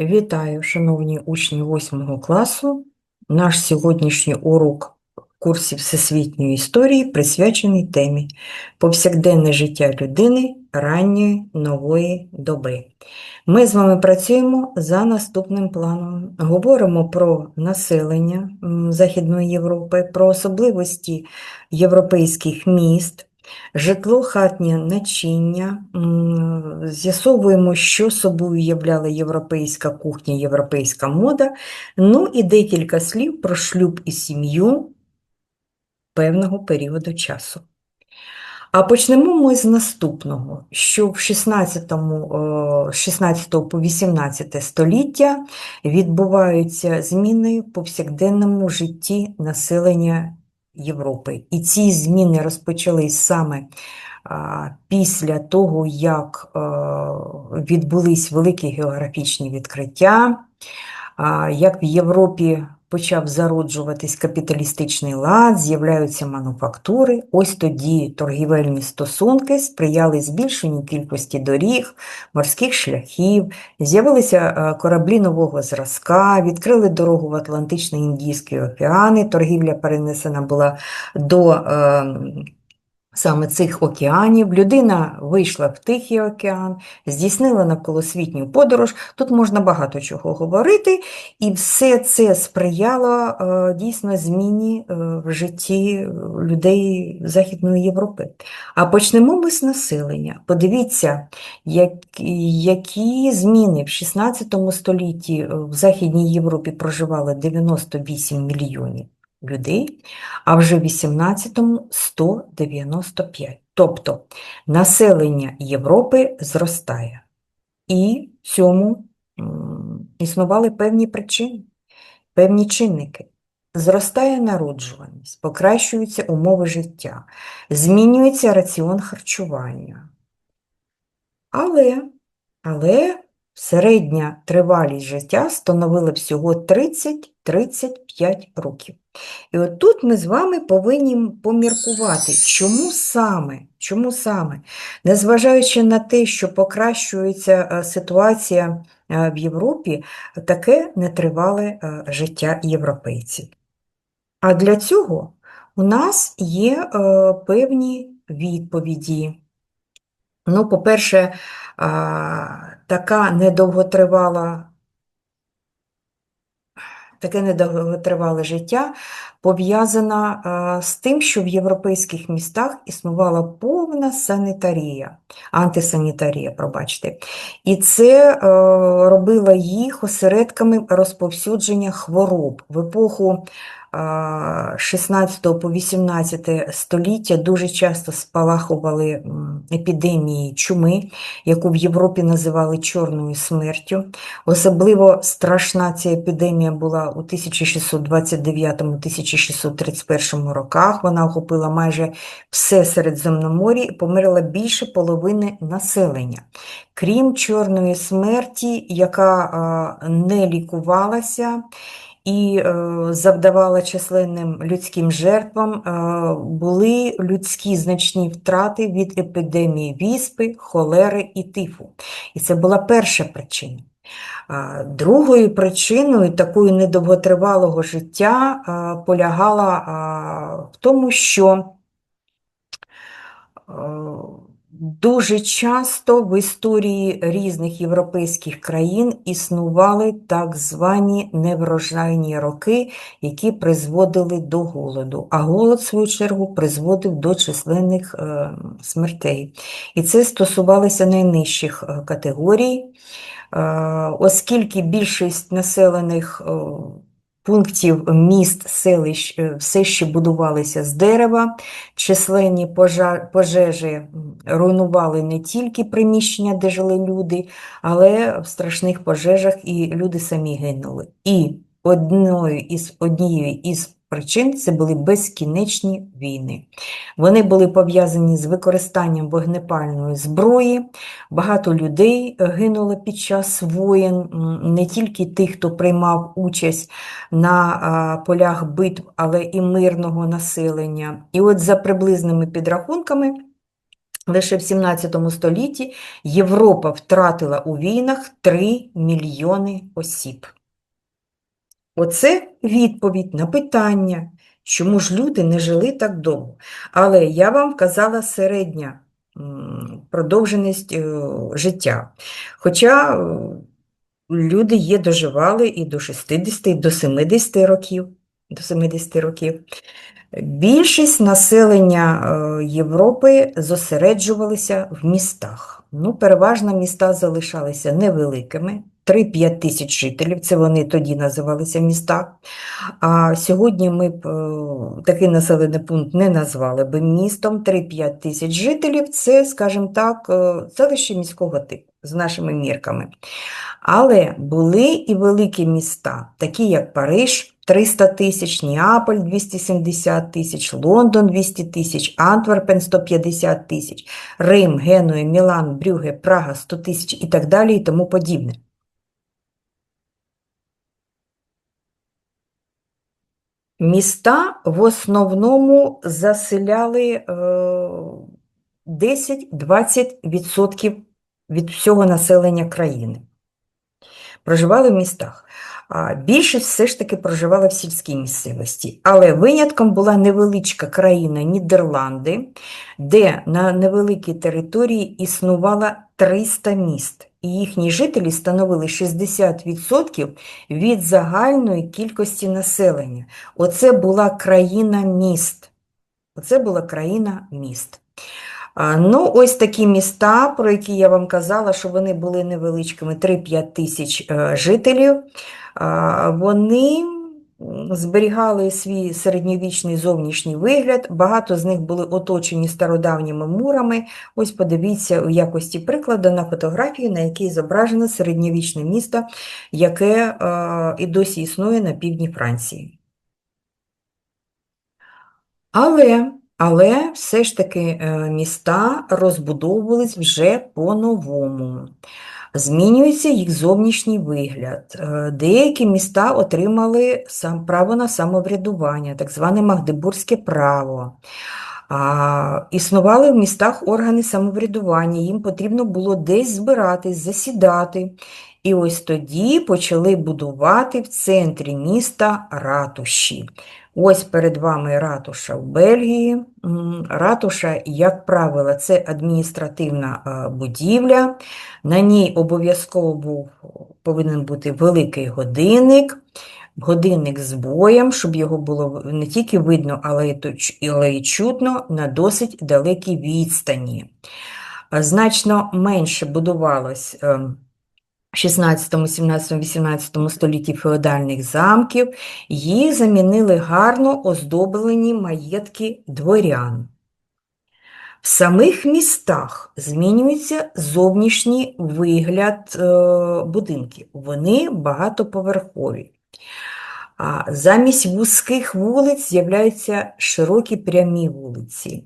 Вітаю, шановні учні 8 класу. Наш сьогоднішній урок в курсі Всесвітньої історії присвячений темі Повсякденне життя людини ранньої нової доби. Ми з вами працюємо за наступним планом. Говоримо про населення Західної Європи, про особливості європейських міст, Житло, хатнє начиння. З'ясовуємо, що собою являла європейська кухня, європейська мода. Ну і декілька слів про шлюб і сім'ю певного періоду часу. А почнемо ми з наступного, що в 16, 16 по 18 століття відбуваються зміни в повсякденному житті населення Європи. І ці зміни розпочались саме після того, як відбулись великі географічні відкриття, як в Європі почав зароджуватись капіталістичний лад, з'являються мануфактури. Ось тоді торгівельні стосунки сприяли збільшенню кількості доріг, морських шляхів, з'явилися е, кораблі нового зразка, відкрили дорогу в Атлантичний Індійський океани, торгівля перенесена була до е, саме цих океанів. Людина вийшла в Тихий океан, здійснила навколосвітню подорож. Тут можна багато чого говорити, і все це сприяло е, дійсно зміні е, в житті людей Західної Європи. А почнемо ми з населення. Подивіться, як, які зміни в 16 столітті е, в Західній Європі проживало 98 мільйонів людей, а вже в 18-му 195. Тобто населення Європи зростає. І цьому існували певні причини, певні чинники. Зростає народжуваність, покращуються умови життя, змінюється раціон харчування. Але, але середня тривалість життя становила всього 30-35 років. І от тут ми з вами повинні поміркувати, чому саме, чому саме, незважаючи на те, що покращується е, ситуація е, в Європі, таке нетривале е, життя європейців. А для цього у нас є певні відповіді. Ну, по-перше, така недовготривала, таке недовготривале життя пов'язана з тим, що в європейських містах існувала повна санітарія, антисанітарія, пробачте. І це е, робило їх осередками розповсюдження хвороб. В епоху 16 по 18 століття дуже часто спалахували епідемії чуми, яку в Європі називали Чорною смертю. Особливо страшна ця епідемія була у 1629-1631 роках. Вона охопила майже все Середземномор'я і померла більше половини населення. Крім чорної смерті, яка не лікувалася, і е, завдавала численним людським жертвам, е, були людські значні втрати від епідемії віспи, холери і тифу. І це була перша причина. Другою причиною такої недовготривалого життя полягала в тому, що е, Дуже часто в історії різних європейських країн існували так звані неврожайні роки, які призводили до голоду, а голод, в свою чергу, призводив до численних е, смертей. І це стосувалося найнижчих е, категорій, е, оскільки більшість населених пунктів міст, селищ е, все ще будувалися з дерева, численні пожар пожежі руйнували не тільки приміщення, де жили люди, але в страшних пожежах і люди самі гинули. І одною із, однією із причин це були безкінечні війни. Вони були пов'язані з використанням вогнепальної зброї. Багато людей е, гинуло під час воєн, не тільки тих, хто приймав участь на полях битв, але і мирного населення. І от за приблизними підрахунками, Лише в 17 столітті Європа втратила у війнах 3 мільйони осіб. Оце відповідь на питання, чому ж люди не жили так довго. Але я вам казала середня продовженість е, життя. Хоча е, люди є доживали і до 60, і до 70 років. До 70 років. Більшість населення е, Європи зосереджувалися в містах. Ну, переважно міста залишалися невеликими, 3-5 тисяч жителів, це вони тоді називалися міста. А сьогодні ми б е, такий населений пункт не назвали би містом. 3-5 тисяч жителів це, скажімо так, е, селище міського типу з нашими мірками. Але були і великі міста, такі як Париж 300 тисяч, Неаполь 270 тисяч, Лондон 200 тисяч, Антверпен 150 тисяч, Рим, Генуя, Мілан, Брюге, Прага 100 тисяч і так далі і тому подібне. Міста в основному заселяли е, 10-20% від всього населення країни. Проживали в містах. Більшість все ж таки проживала в сільській місцевості. Але винятком була невеличка країна Нідерланди, де на невеликій території існувало 300 міст, їхні жителі становили 60% від загальної кількості населення. Оце була країна міст. Оце була країна міст. Ну, ось такі міста, про які я вам казала, що вони були невеличкими, 3-5 тисяч е, жителів. Вони зберігали свій середньовічний зовнішній вигляд. Багато з них були оточені стародавніми мурами. Ось подивіться у якості прикладу на фотографії, на якій зображено середньовічне місто, яке е, і досі існує на півдні Франції. Але, але все ж таки е, міста розбудовувались вже по-новому. Змінюється їх зовнішній вигляд. Е, Деякі міста отримали сам право на самоврядування, так зване Магдебурзьке право. А, Існували в містах органи самоврядування, їм потрібно було десь збиратись, засідати. І ось тоді почали будувати в центрі міста ратуші. Ось перед вами ратуша в Бельгії. Ратуша, як правило, це адміністративна е, будівля. На ній обов'язково був, повинен бути великий годинник, годинник з боєм, щоб його було не тільки видно, але й, чутно на досить далекій відстані. Значно менше будувалось е, в 16, 17, 18 столітті феодальних замків, їх замінили гарно оздоблені маєтки дворян. В самих містах змінюється зовнішній вигляд е, будинків. Вони багатоповерхові. Замість вузьких вулиць з'являються широкі прямі вулиці.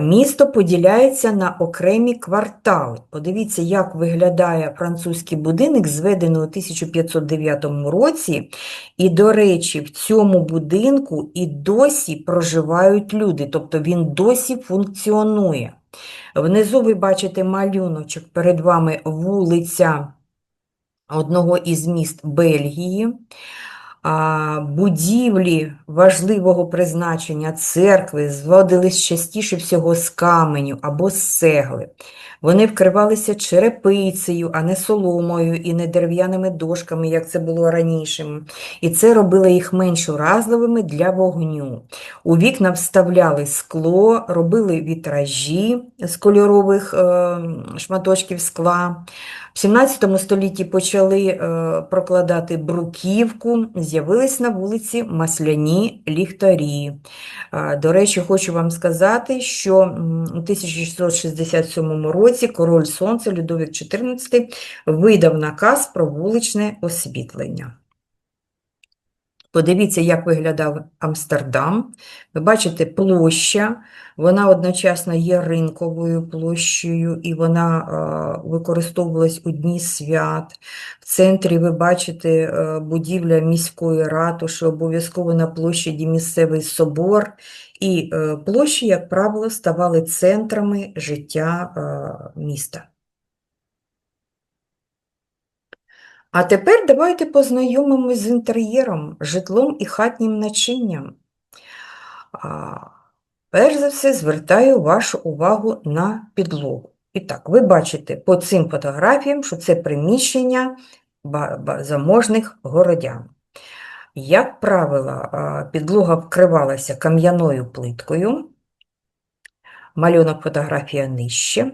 Місто поділяється на окремі квартали. Подивіться, як виглядає французький будинок, зведений у 1509 році. І, до речі, в цьому будинку і досі проживають люди, тобто він досі функціонує. Внизу ви бачите малюночок, перед вами вулиця одного із міст Бельгії. Будівлі важливого призначення церкви зводились частіше всього з каменю або з цегли. Вони вкривалися черепицею, а не соломою і не дерев'яними дошками, як це було раніше. І це робило їх менш уразливими для вогню. У вікна вставляли скло, робили вітражі з кольорових е, шматочків скла. В 17 столітті почали е, прокладати бруківку, з'явились на вулиці масляні ліхтарі. Е, До речі, хочу вам сказати, що у 1667 році король Сонця Людовік XIV видав наказ про вуличне освітлення. Подивіться, як виглядав Амстердам. Ви бачите, площа, вона одночасно є ринковою площею, і вона е, використовувалась у дні свят. В центрі ви бачите е, будівля міської ратуші, обов'язково на площаді місцевий собор. І е, площі, як правило, ставали центрами життя е, міста. А тепер давайте познайомимось з інтер'єром, житлом і хатнім начинням. Перш за все, звертаю вашу увагу на підлогу. І так, ви бачите по цим фотографіям, що це приміщення заможних городян. Як правило, підлога вкривалася кам'яною плиткою, малюнок фотографія нижче,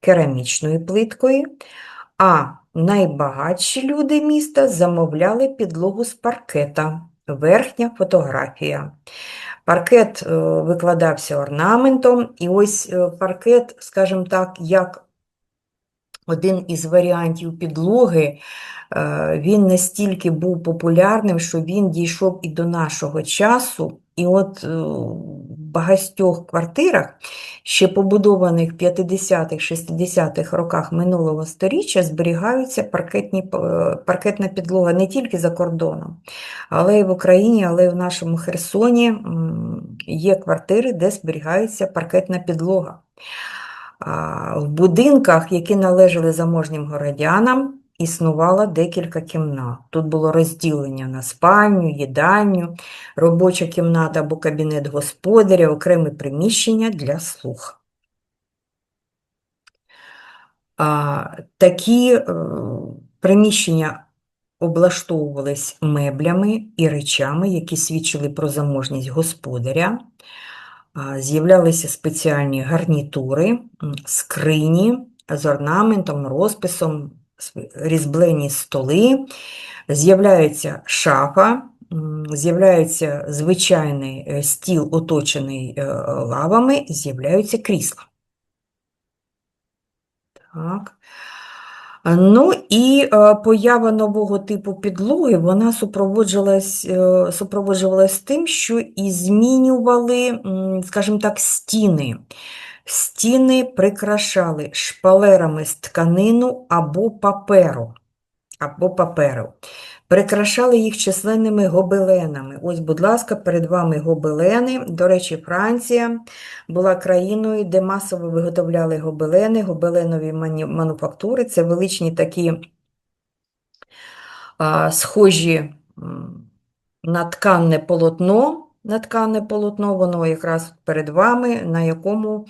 керамічною плиткою, а найбагатші люди міста замовляли підлогу з паркета, верхня фотографія. Паркет е, викладався орнаментом, і ось е, паркет, скажімо так, як один із варіантів підлоги, е, він настільки був популярним, що він дійшов і до нашого часу. І от в багатьох квартирах, ще побудованих в 50-х, 60-х роках минулого століття, зберігаються паркетні, паркетна підлога не тільки за кордоном, але й в Україні, але й в нашому Херсоні є квартири, де зберігається паркетна підлога. В будинках, які належали заможнім городянам, існувало декілька кімнат. Тут було розділення на спальню, їдальню, робоча кімната або кабінет господаря, окреме приміщення для слуг. Такі е, приміщення облаштовувались меблями і речами, які свідчили про заможність господаря з'являлися спеціальні гарнітури, скрині з орнаментом, розписом, різьблені столи, з'являється шафа, з'являється звичайний е, стіл, оточений е, лавами, з'являються крісла. Так. Ну і е, поява нового типу підлоги вона супроводжувалась, е, супроводжувалась тим, що і змінювали, скажімо так, стіни. Стіни прикрашали шпалерами з тканину або паперу. або паперу. Прикрашали їх численними гобеленами. Ось, будь ласка, перед вами гобелени. До речі, Франція була країною, де масово виготовляли гобелени, гобеленові мануфактури. Це величні такі а, схожі на тканне полотно. На ткане полотно, воно якраз перед вами, на якому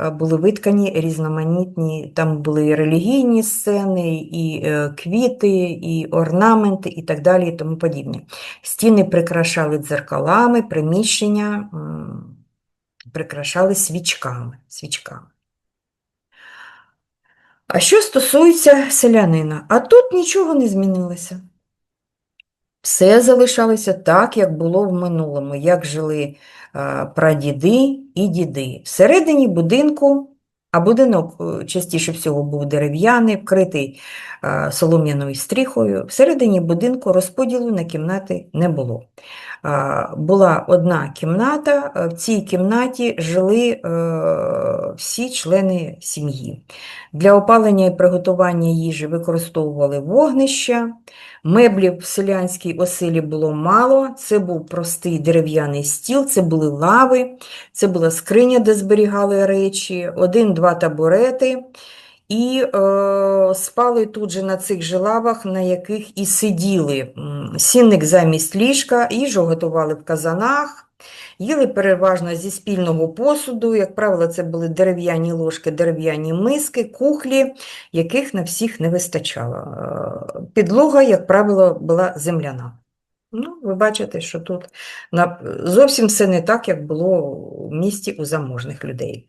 Е, були виткані різноманітні, там були і релігійні сцени, і е, квіти, і орнаменти, і так далі, і тому подібне. Стіни прикрашали дзеркалами, приміщення прикрашали свічками. свічками. А що стосується селянина, а тут нічого не змінилося. Все залишалося так, як було в минулому, як жили прадіди і діди. Всередині будинку, а будинок е, частіше всього був дерев'яний, вкритий солом'яною стріхою, всередині будинку розподілу на кімнати не було. Була одна кімната, в цій кімнаті жили е, всі члени сім'ї. Для опалення і приготування їжі використовували вогнища. Меблів в селянській оселі було мало, це був простий дерев'яний стіл, це були лави, це була скриня, де зберігали речі, один-два табурети. І е, спали тут же на цих же лавах, на яких і сиділи. Сінник замість ліжка, їжу готували в казанах. Їли переважно зі спільного посуду, як правило, це були дерев'яні ложки, дерев'яні миски, кухлі, яких на всіх не вистачало. Е, підлога, як правило, була земляна. Ну, Ви бачите, що тут зовсім все не так, як було в місті у заможних людей.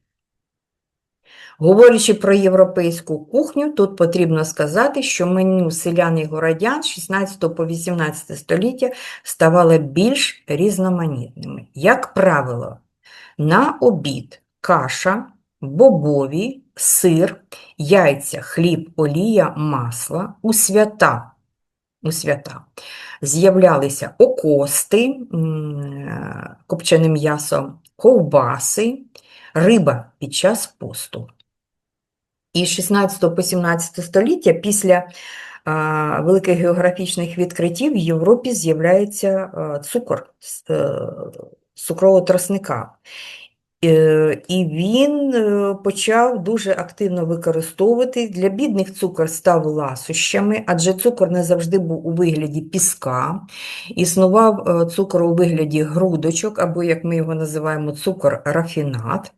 Говорячи про європейську кухню, тут потрібно сказати, що меню селян і городян з 16 по 18 століття ставало більш різноманітними. Як правило, на обід каша, бобові, сир, яйця, хліб, олія, масло, у свята у свята. З'являлися окости, копчене м'ясо, ковбаси, риба під час посту. І з 16 по 17 століття після великих географічних відкриттів в Європі з'являється цукор з е, цукрового тростника. Е, І він е, почав дуже активно використовувати. Для бідних цукор став ласощами, адже цукор не завжди був у вигляді піска. Існував е, цукор у вигляді грудочок, або, як ми його називаємо, цукор-рафінат.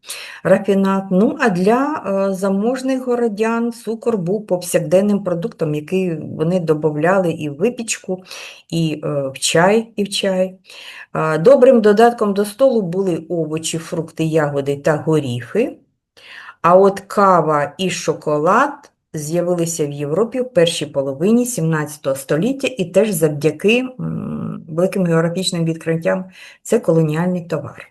Рафінат. Ну, а для заможних городян цукор був повсякденним продуктом, який вони додавали і в випічку, і в чай, і в чай. Добрим додатком до столу були овочі, фрукти, ягоди та горіхи. А от кава і шоколад з'явилися в Європі в першій половині 17 століття і теж завдяки великим географічним відкриттям це колоніальні товари.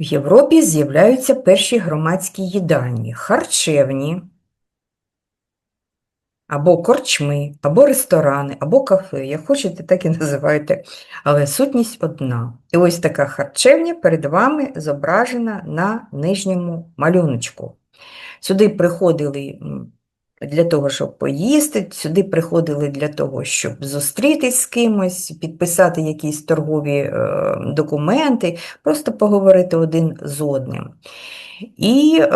В Європі з'являються перші громадські їдальні, харчевні, або корчми, або ресторани, або кафе, як хочете, так і називайте, але сутність одна. І ось така харчевня перед вами зображена на нижньому малюночку. Сюди приходили для того, щоб поїсти, сюди приходили для того, щоб зустрітись з кимось, підписати якісь торгові е, документи, просто поговорити один з одним. І е,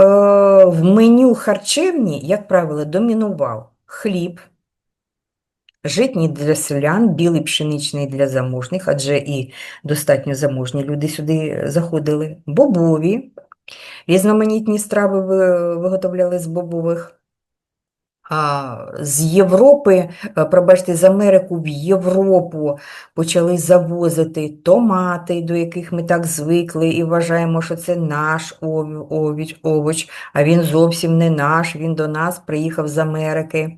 в меню харчевні, як правило, домінував хліб, житній для селян, білий пшеничний для заможних, адже і достатньо заможні люди сюди заходили, бобові, різноманітні страви виготовляли з бобових. З Європи, е, пробачте, з Америку в Європу почали завозити томати, до яких ми так звикли, і вважаємо, що це наш ов- овіч, овоч, а він зовсім не наш, він до нас приїхав з Америки.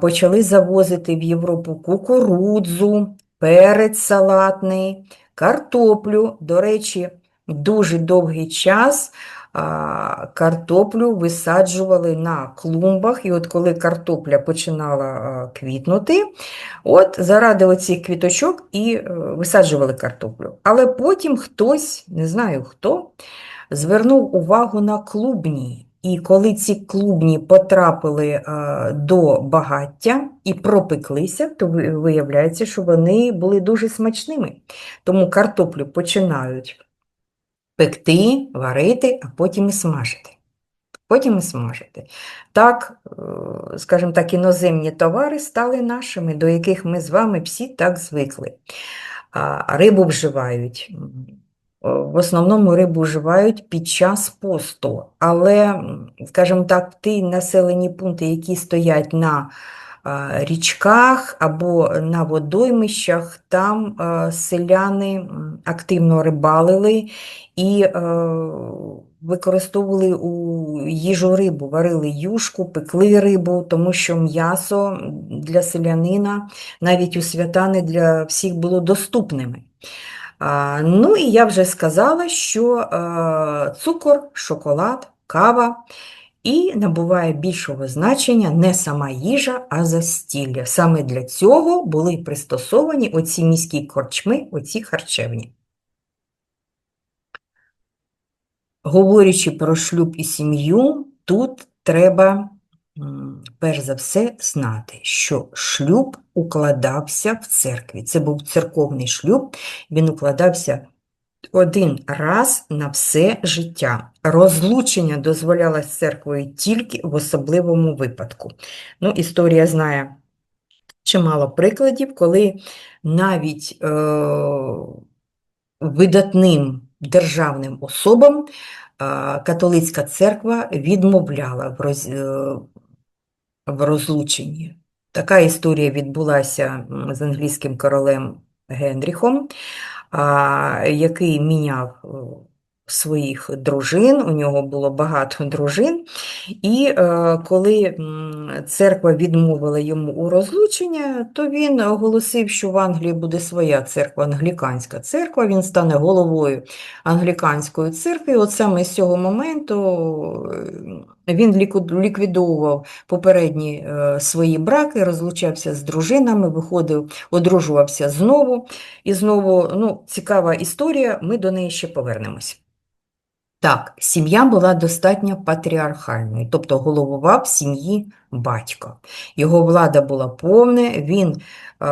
Почали завозити в Європу кукурудзу, перець салатний, картоплю. До речі, дуже довгий час картоплю висаджували на клумбах, і от коли картопля починала квітнути, от заради оцих квіточок і е, висаджували картоплю. Але потім хтось, не знаю хто, звернув увагу на клубні. І коли ці клубні потрапили е, до багаття і пропеклися, то виявляється, що вони були дуже смачними. Тому картоплю починають пекти, варити, а потім і смажити. Потім і смажити. Так, е, скажімо так, іноземні товари стали нашими, до яких ми з вами всі так звикли. А рибу вживають. В основному рибу вживають під час посту, але, скажімо так, ті населені пункти, які стоять на річках або на водоймищах, там селяни активно рибалили і використовували у їжу рибу, варили юшку, пекли рибу, тому що м'ясо для селянина навіть у свята не для всіх було доступними. Ну і я вже сказала, що цукор, шоколад, кава і набуває більшого значення не сама їжа, а застілля. Саме для цього були пристосовані оці міські корчми, оці харчевні. Говорячи про шлюб і сім'ю, тут треба перш за все знати, що шлюб укладався в церкві. Це був церковний шлюб, він укладався один раз на все життя. Розлучення дозволялось церквою тільки в особливому випадку. Ну, історія знає чимало прикладів, коли навіть е, видатним державним особам е, католицька церква відмовляла в, роз, е, в розлученні. Така історія відбулася з англійським королем Генріхом, який міняв е, своїх дружин, у нього було багато дружин, і е, коли церква відмовила йому у розлучення, то він оголосив, що в Англії буде своя церква, англіканська церква, він стане головою англіканської церкви. От саме з цього моменту е, він ліквідовував попередні е, свої браки, розлучався з дружинами, виходив, одружувався знову. І знову ну, цікава історія, ми до неї ще повернемось. Так, сім'я була достатньо патріархальною, тобто головував сім'ї батько. Його влада була повна, він е,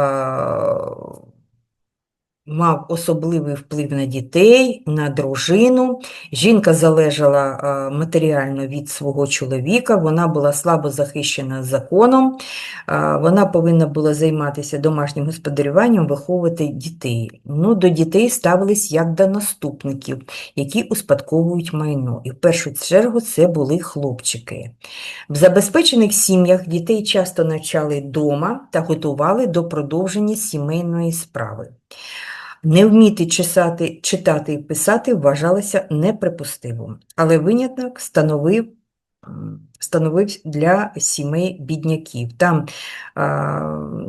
мав особливий вплив на дітей, на дружину. Жінка залежала е, матеріально від свого чоловіка, вона була слабо захищена законом, е, вона повинна була займатися домашнім господарюванням, виховувати дітей. Ну, До дітей ставились як до наступників, які успадковують майно. І в першу чергу це були хлопчики. В забезпечених сім'ях дітей часто навчали вдома та готували до продовження сімейної справи. Не вміти чесати, читати і писати вважалося неприпустимим, але виняток становив становив для сімей бідняків. Там а,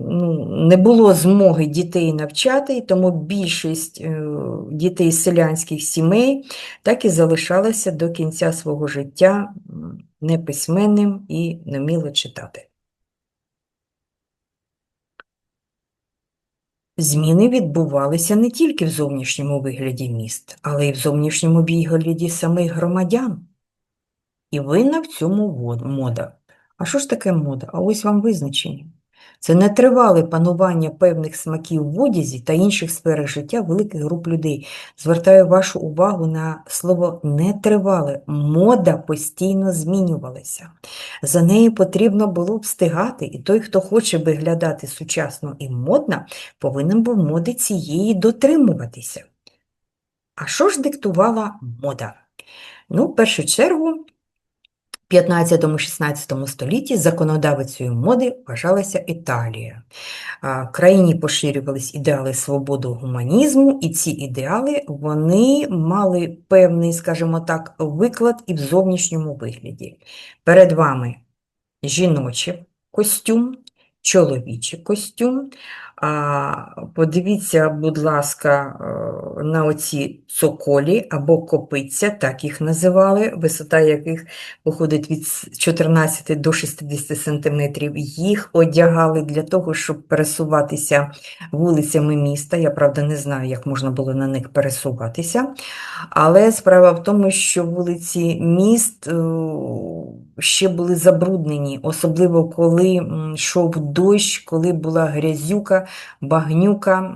ну, не було змоги дітей навчати, тому більшість е, дітей селянських сімей так і залишалася до кінця свого життя неписьменним і не вміло читати. Зміни відбувалися не тільки в зовнішньому вигляді міст, але й в зовнішньому вигляді самих громадян. І винна в цьому мода. А що ж таке мода? А ось вам визначення. Це нетривале панування певних смаків в одязі та інших сферах життя великих груп людей. Звертаю вашу увагу на слово нетривале. Мода постійно змінювалася. За нею потрібно було встигати, і той, хто хоче виглядати сучасно і модно, повинен був моди цієї дотримуватися. А що ж диктувала мода? Ну, в першу чергу, 15-16 столітті законодавицею моди вважалася Італія. В країні поширювались ідеали свободи гуманізму, і ці ідеали вони мали певний, скажімо так, виклад і в зовнішньому вигляді. Перед вами жіночий костюм, чоловічий костюм, Подивіться, будь ласка, е, на оці цоколі або копиця, так їх називали, висота яких походить від 14 до 60 см. Їх одягали для того, щоб пересуватися вулицями міста. Я, правда, не знаю, як можна було на них пересуватися. Але справа в тому, що вулиці міст е, ще були забруднені, особливо коли йшов дощ, коли була грязюка багнюка,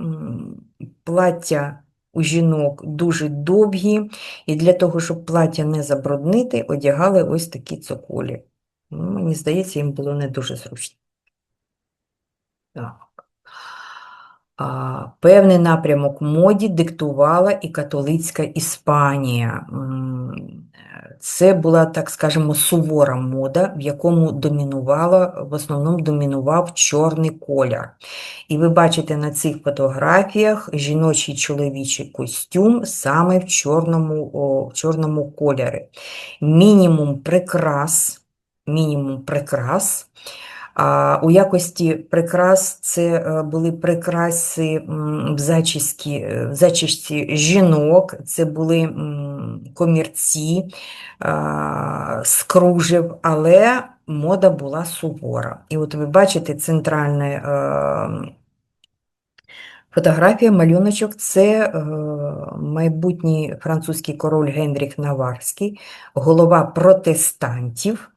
плаття у жінок дуже довгі, і для того, щоб плаття не забруднити, одягали ось такі цоколі. Ну, Мені здається, їм було не дуже зручно. Так. А, Певний напрямок моді диктувала і католицька Іспанія. Це була, так скажемо, сувора мода, в якому домінувала, в основному домінував чорний колір. І ви бачите на цих фотографіях жіночий чоловічий костюм саме в чорному о, в чорному кольорі. Мінімум прикрас, мінімум прикрас. А У якості прикрас це е, були прикраси в зачісті, е, в зачісті жінок, це були комірці, скружив, але мода була сувора. І от ви бачите центральна е, фотографія, малюночок це майбутній французький король Генріх Наварський, голова протестантів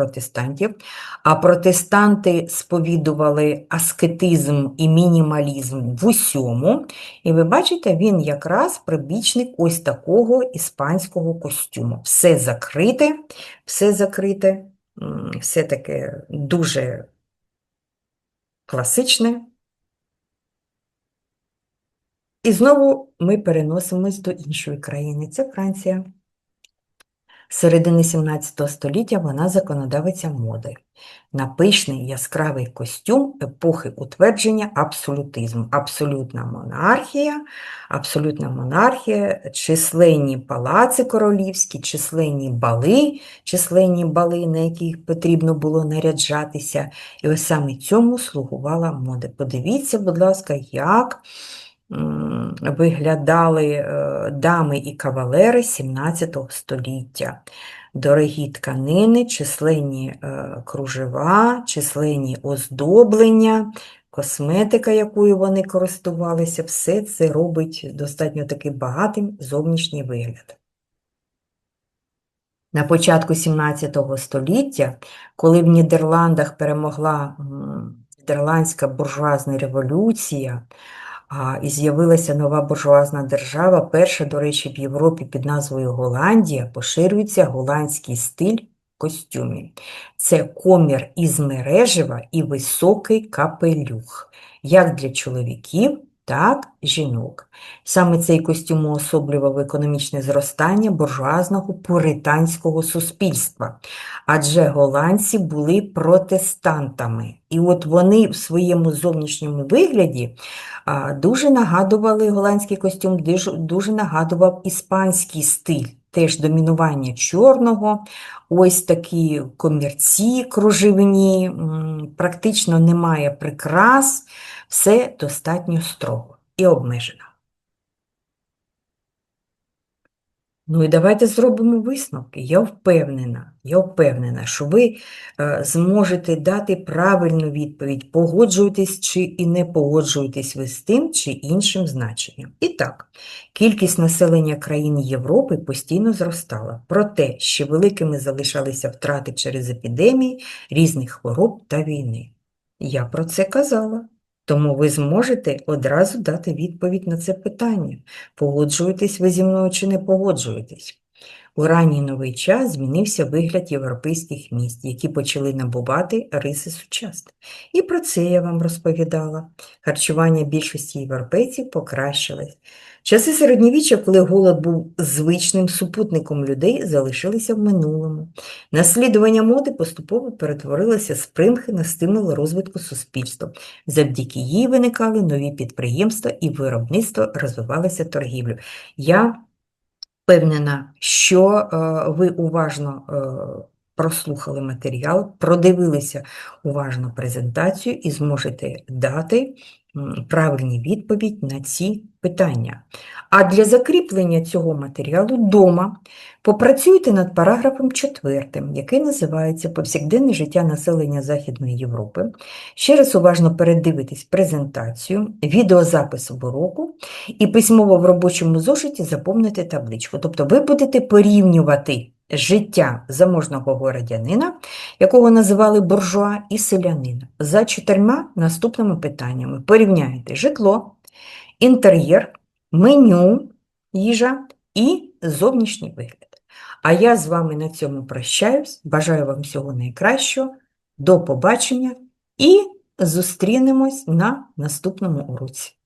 протестантів, а протестанти сповідували аскетизм і мінімалізм в усьому. І ви бачите, він якраз прибічник ось такого іспанського костюму. Все закрите, все закрите, все таке дуже класичне. І знову ми переносимось до іншої країни. Це Франція. Середини 17 століття вона законодавиця моди. На пишний яскравий костюм епохи утвердження абсолютизму. Абсолютна монархія, абсолютна монархія, численні палаци королівські, численні бали, численні бали, на яких потрібно було наряджатися. І ось саме цьому слугувала мода. Подивіться, будь ласка, як виглядали е, дами і кавалери 17 століття. Дорогі тканини, численні е, кружева, численні оздоблення, косметика, якою вони користувалися, все це робить достатньо такий багатим зовнішній вигляд. На початку 17 століття, коли в Нідерландах перемогла Нідерландська буржуазна революція, а, і з'явилася нова буржуазна держава, перша, до речі, в Європі під назвою Голландія, поширюється голландський стиль костюмів. Це комір із мережева і високий капелюх, як для чоловіків, так жінок. Саме цей костюм уособлював економічне зростання буржуазного пуританського суспільства, адже голландці були протестантами. І от вони в своєму зовнішньому вигляді дуже нагадували голландський костюм, дуже, нагадував іспанський стиль. Теж домінування чорного, ось такі комірці кружевні, практично немає прикрас, все достатньо строго і обмежено. Ну і давайте зробимо висновки. Я впевнена, я впевнена, що ви е, зможете дати правильну відповідь, погоджуєтесь чи і не погоджуєтесь ви з тим чи іншим значенням. І так, кількість населення країн Європи постійно зростала, проте ще великими залишалися втрати через епідемії, різних хвороб та війни. Я про це казала. Тому ви зможете одразу дати відповідь на це питання. Погоджуєтесь ви зі мною чи не погоджуєтесь? У ранній новий час змінився вигляд європейських міст, які почали набувати риси сучасних. І про це я вам розповідала. Харчування більшості європейців покращилось. Часи середньовіччя, коли голод був звичним супутником людей, залишилися в минулому. Наслідування моди поступово перетворилося з примхи на стимул розвитку суспільства. Завдяки їй виникали нові підприємства і виробництво розвивалася торгівля. Я впевнена, що е, ви уважно е, прослухали матеріал, продивилися уважно презентацію і зможете дати правильні відповідь на ці питання. А для закріплення цього матеріалу дома попрацюйте над параграфом 4, який називається Повсякденне життя населення Західної Європи. Ще раз уважно передивитесь презентацію, відеозапис уроку і письмово в робочому зошиті заповнити табличку. Тобто ви будете порівнювати життя заможного городянина, якого називали буржуа, і селянина, за чотирма наступними питаннями. Порівняйте житло, інтер'єр, меню, їжа і зовнішній вигляд. А я з вами на цьому прощаюсь. Бажаю вам всього найкращого. До побачення і зустрінемось на наступному уроці.